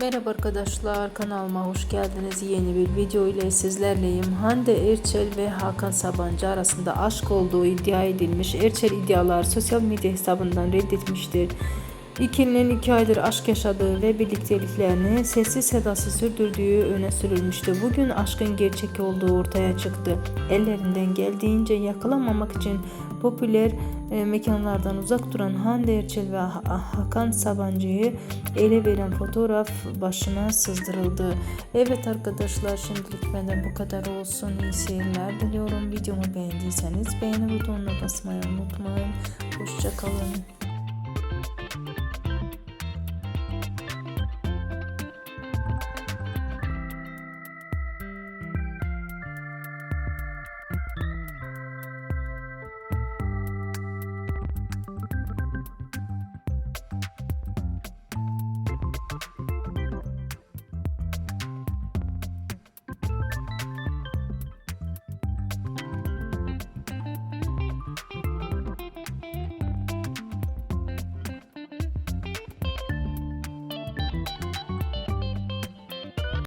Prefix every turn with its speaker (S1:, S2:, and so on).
S1: Merhaba arkadaşlar kanalıma hoş geldiniz. Yeni bir video ile sizlerleyim. Hande Erçel ve Hakan Sabancı arasında aşk olduğu iddia edilmiş. Erçel iddialar sosyal medya hesabından reddetmiştir. İkilinin iki aydır aşk yaşadığı ve birlikteliklerini sessiz sedasız sürdürdüğü öne sürülmüştü. Bugün aşkın gerçek olduğu ortaya çıktı. Ellerinden geldiğince yakalanmamak için popüler e, mekanlardan uzak duran Hande Erçel ve Ha- Hakan Sabancı'yı ele veren fotoğraf başına sızdırıldı. Evet arkadaşlar şimdilik benden bu kadar olsun. İyi seyirler diliyorum. Videomu beğendiyseniz beğeni butonuna basmayı unutmayın. Hoşçakalın.